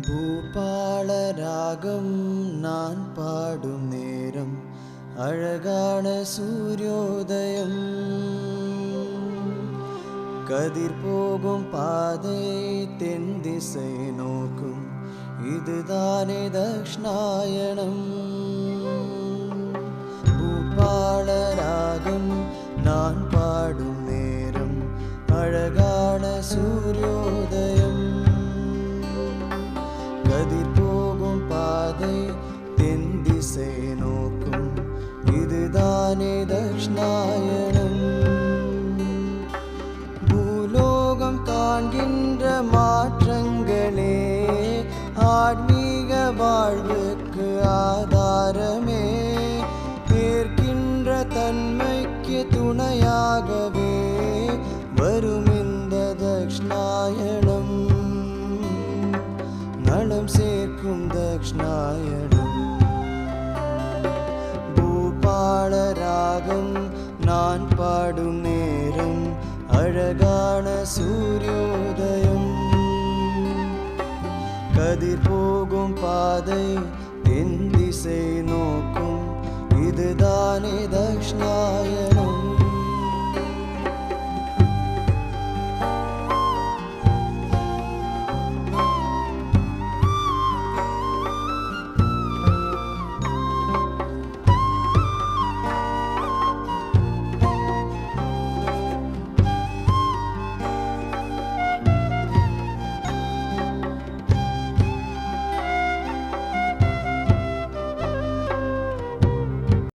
பூபாலராகம் நான் பாடும் நேரம் அழகான சூரியோதயம். கதிர் போகும் பாதை தென் திசை நோக்கும் இதுதானே தக்ஷ்ணாயணம். பூபாலராகம் நான் பா பாதை தென் திசை நோக்கும். இதுதானே தக்ஷ்ணாயணம் பூலோகம் காண்கின்ற மாற்றங்களே ஆன்மீக வாழ்வுக்கு ஆதாரமே. ஏற்கின்ற தன்மைக்கு துணையாகவே வரும் இந்த தக்ஷ்ணாயணம் நலம் சே தக்ஷ்ணாயணம் பூபால ராகம் நான் பாடும் நேரம் அழகான சூரியோதயம். கதிர் போகும் பாதை என் திசை